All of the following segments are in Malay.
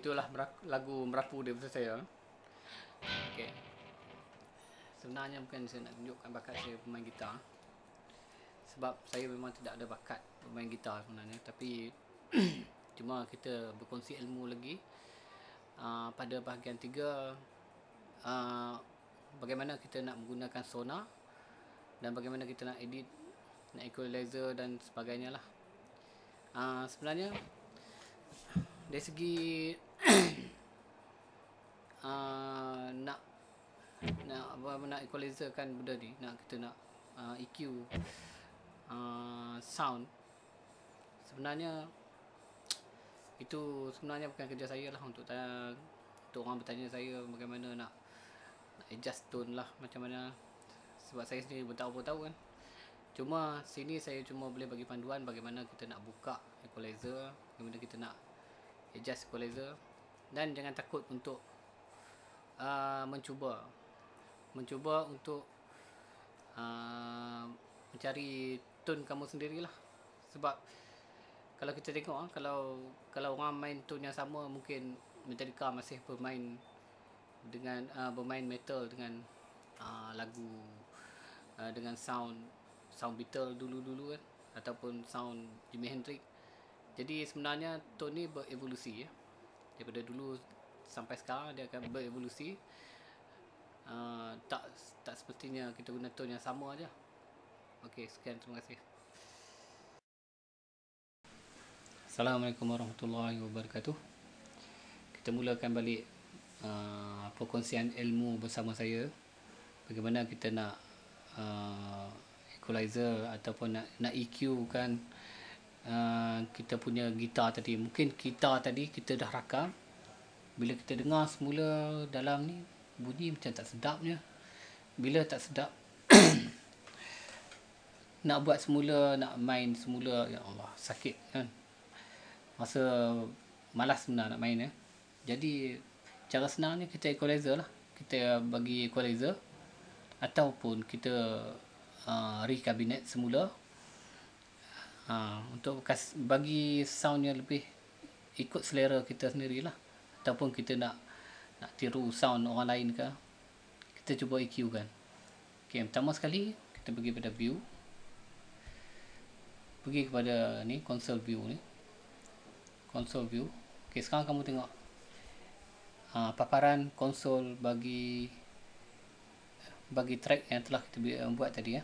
adalah lagu Merapu daripada saya. Okey. Sebenarnya bukan saya nak tunjukkan bakat saya bermain gitar. Sebab saya memang tidak ada bakat bermain gitar sebenarnya. Tapi cuma kita berkongsi ilmu lagi. Uh, pada bahagian tiga, uh, bagaimana kita nak menggunakan sonar dan bagaimana kita nak edit, nak equalizer dan sebagainya lah. Uh, sebenarnya dari segi uh, nak nak apa nak equalizer kan benda ni nak kita nak uh, EQ uh, sound sebenarnya itu sebenarnya bukan kerja saya lah untuk tanya, untuk orang bertanya saya bagaimana nak, nak adjust tone lah macam mana. Sebab saya sendiri pun tahu tahu kan. Cuma sini saya cuma boleh bagi panduan bagaimana kita nak buka equalizer bagaimana kita nak adjust equalizer dan jangan takut untuk uh, mencuba. Mencuba untuk uh, mencari tone kamu sendirilah. Sebab kalau kita tengok ah, kalau kalau orang main tone yang sama mungkin Metallica masih bermain dengan uh, bermain metal dengan uh, lagu uh, dengan sound sound Beatles dulu-dulu kan ataupun sound Jimi Hendrix jadi sebenarnya tone ni berevolusi ya. Daripada dulu sampai sekarang dia akan berevolusi. Uh, tak tak sepertinya kita guna tone yang sama aja. Okey, sekian terima kasih. Assalamualaikum warahmatullahi wabarakatuh. Kita mulakan balik uh, perkongsian ilmu bersama saya. Bagaimana kita nak uh, equalizer ataupun nak, nak EQ kan Uh, kita punya gitar tadi. Mungkin gitar tadi kita dah rakam. Bila kita dengar semula dalam ni bunyi macam tak sedapnya bila tak sedap nak buat semula nak main semula ya Allah sakit kan? Masa malas sebenarnya nak main ya. Jadi cara senangnya kita equalizer lah. Kita bagi equalizer ataupun kita uh, re-cabinet semula ha, untuk kas, bagi sound yang lebih ikut selera kita sendirilah. Ataupun kita nak nak tiru sound orang lain ke kita cuba EQ kan. Okay, pertama sekali kita pergi pada view. Pergi kepada ni console view ni. Console view. Okay, sekarang kamu tengok. Ha, paparan konsol bagi bagi track yang telah kita buat tadi ya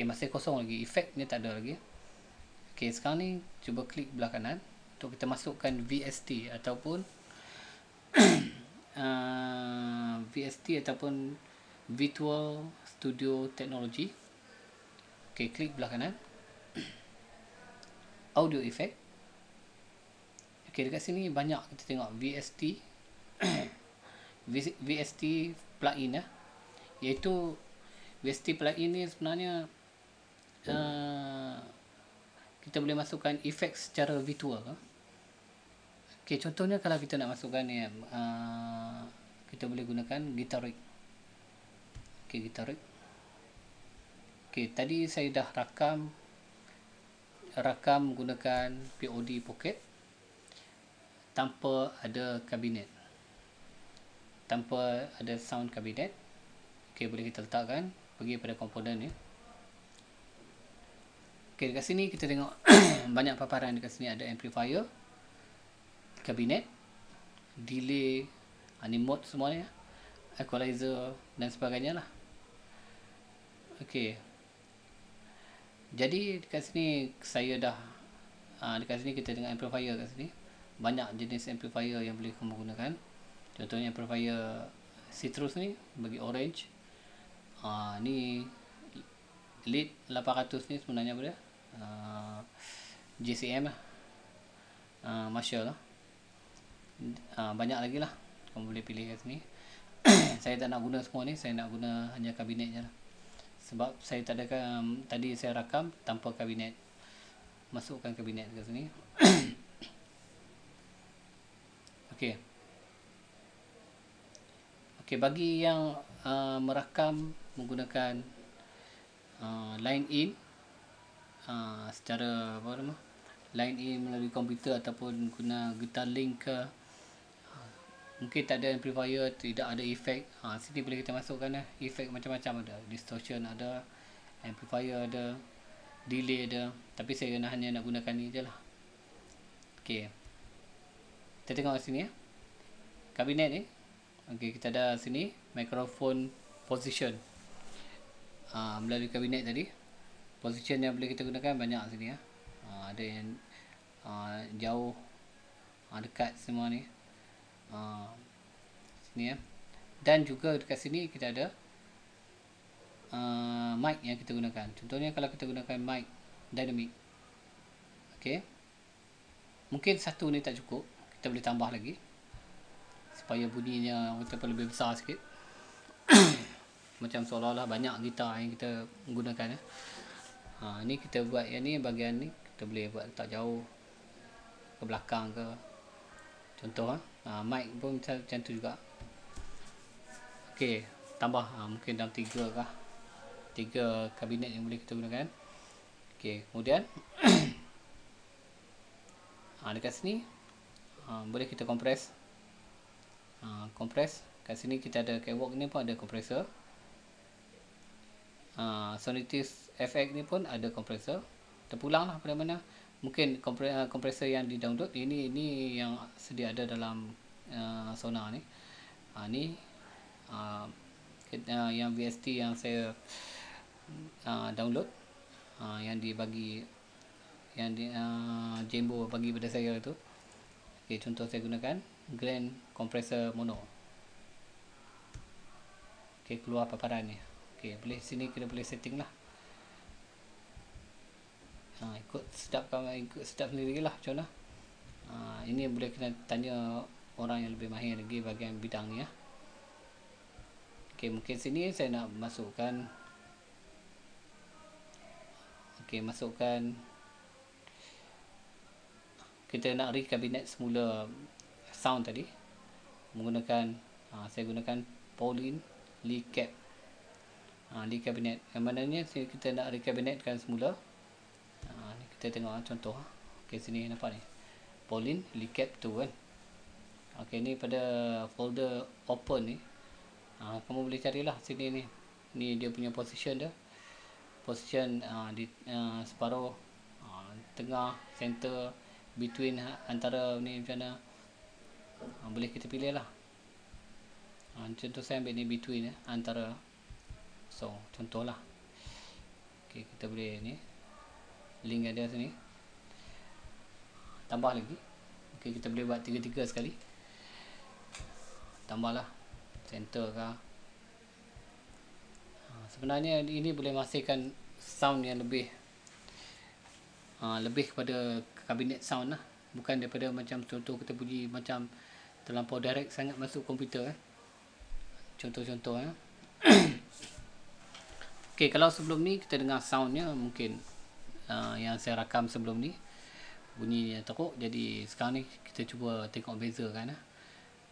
Okey, masih kosong lagi. Efek ni tak ada lagi. Okey, sekarang ni cuba klik belah kanan untuk kita masukkan VST ataupun uh, VST ataupun Virtual Studio Technology. Okey, klik belah kanan. Audio effect. Okey, dekat sini banyak kita tengok VST VST plugin ya. Iaitu VST plugin ni sebenarnya uh, kita boleh masukkan efek secara virtual. Okay, contohnya kalau kita nak masukkan ni, uh, kita boleh gunakan guitar rig. Okay, guitar rig. Okay, tadi saya dah rakam rakam menggunakan POD Pocket tanpa ada kabinet. Tanpa ada sound kabinet. Okay, boleh kita letakkan pergi pada komponen ni. Okey, dekat sini kita tengok banyak paparan dekat sini ada amplifier, kabinet, delay, animate semuanya, equalizer dan sebagainya lah. Okey. Jadi dekat sini saya dah uh, dekat sini kita tengok amplifier dekat sini. Banyak jenis amplifier yang boleh kamu gunakan. Contohnya amplifier citrus ni bagi orange. Uh, ni lead 800 ni sebenarnya boleh uh, JCM lah. Uh, Marshall lah. Uh, banyak lagi lah kamu boleh pilih kat sini. Saya tak nak guna semua ni saya nak guna hanya kabinet je lah. Sebab saya tak ada um, tadi saya rakam tanpa kabinet. Masukkan kabinet ke sini. Okey. Okey bagi yang uh, merakam menggunakan uh, line in uh, secara apa nama line in melalui komputer ataupun guna getah link ke mungkin tak ada amplifier tidak ada efek ha, sini boleh kita masukkan eh. efek macam-macam ada. Distortion ada amplifier ada delay ada. Tapi saya hanya nak gunakan ni je lah. Ok kita tengok sini ya kabinet ni. Ok kita ada sini microphone position. Ha, melalui kabinet tadi position yang boleh kita gunakan banyak sini ya ha, ada yang ha, jauh ha, dekat semua ni ha, sini ya dan juga dekat sini kita ada uh, mic yang kita gunakan. Contohnya kalau kita gunakan mic dynamic. Okey. Mungkin satu ni tak cukup. Kita boleh tambah lagi. Supaya bunyinya ataupun lebih besar sikit. Macam seolah-olah banyak gitar yang kita gunakan. Eh. Ha, ni kita buat yang ni bahagian ni. Kita boleh buat tak jauh. Ke belakang ke. Contoh. Ha, mic pun macam, tu juga. Okey. Tambah. Ha, mungkin dalam tiga kah tiga kabinet yang boleh kita gunakan Okey, kemudian ha, dekat sini ha, boleh kita kompres ha, kompres kat sini kita ada catwalk ni pun ada kompresor ha, sonitis FX ni pun ada kompresor terpulang lah pada mana mungkin kompresor yang di download ini ini yang sedia ada dalam uh, Sonar ni ha, ni uh, yang VST yang saya uh, download uh, yang dibagi yang di uh, Jembo bagi pada saya tu. Okey, contoh saya gunakan Grand Compressor Mono. Okey, keluar paparan ni. Okey, boleh sini kita boleh setting lah. Ha, ikut sedap ikut sedap sendiri lah macam mana. Ha, ini boleh kena tanya orang yang lebih mahir lagi bahagian bidang ni ya. Okey, mungkin sini saya nak masukkan Okey, masukkan kita nak re-cabinet semula sound tadi menggunakan ha, saya gunakan Pauline Lee Cap ha, Lee Cabinet yang mananya kita nak re-cabinetkan semula kita tengok contoh ok sini nampak ni. Pauline Lee Cap tu kan? Ok ni pada folder open ni. Ha, kamu boleh carilah sini ni. Ni dia punya position dia. Position uh, di uh, separuh uh, tengah center between ha, antara ni macam mana uh, boleh kita pilih lah. Uh, contoh saya ambil ni between eh, antara so contoh lah okay, kita boleh ni link ada sini. Tambah lagi. Okay, kita boleh buat tiga-tiga sekali. Tambah lah center kah? Sebenarnya ini boleh menghasilkan sound yang lebih uh, lebih kepada kabinet sound lah. Bukan daripada macam contoh kita bunyi macam terlampau direct sangat masuk komputer eh. contoh-contoh eh. ok kalau sebelum ni kita dengar soundnya mungkin uh, yang saya rakam sebelum ni bunyi teruk jadi sekarang ni kita cuba tengok bezakan eh.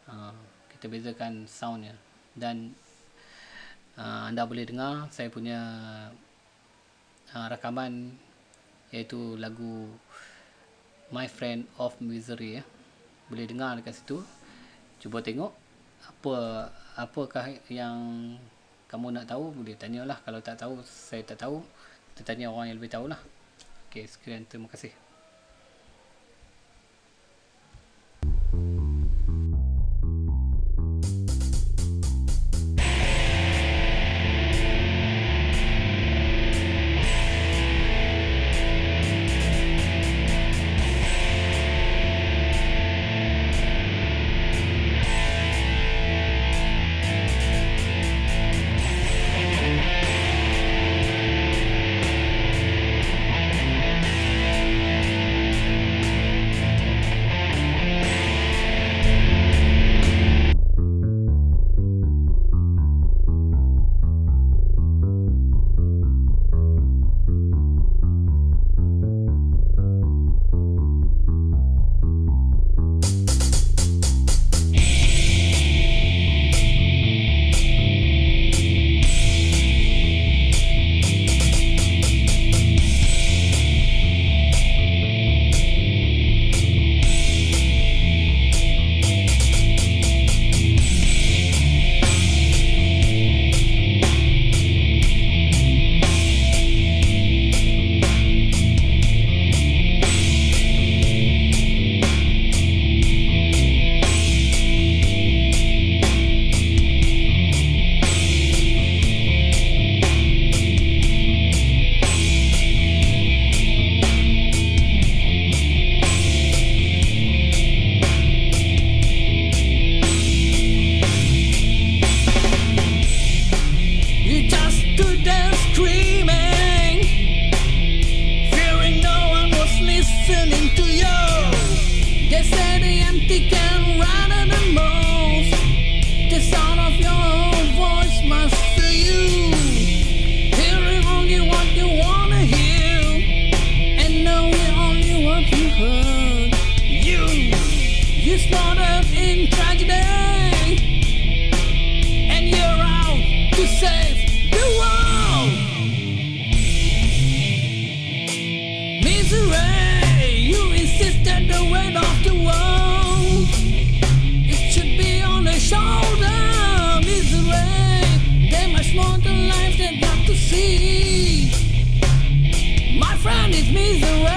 uh, kita bezakan soundnya dan uh, anda boleh dengar saya punya uh, rakaman iaitu lagu My Friend of Misery ya. Boleh dengar dekat situ. Cuba tengok apa apakah yang kamu nak tahu boleh tanyalah kalau tak tahu saya tak tahu kita tanya orang yang lebih tahulah. Okey sekian terima kasih. in tragedy, and you're out to save the world. Misery, you insist that the weight of the world it should be on the shoulder. Misery, they much more the life they got to see. My friend is misery.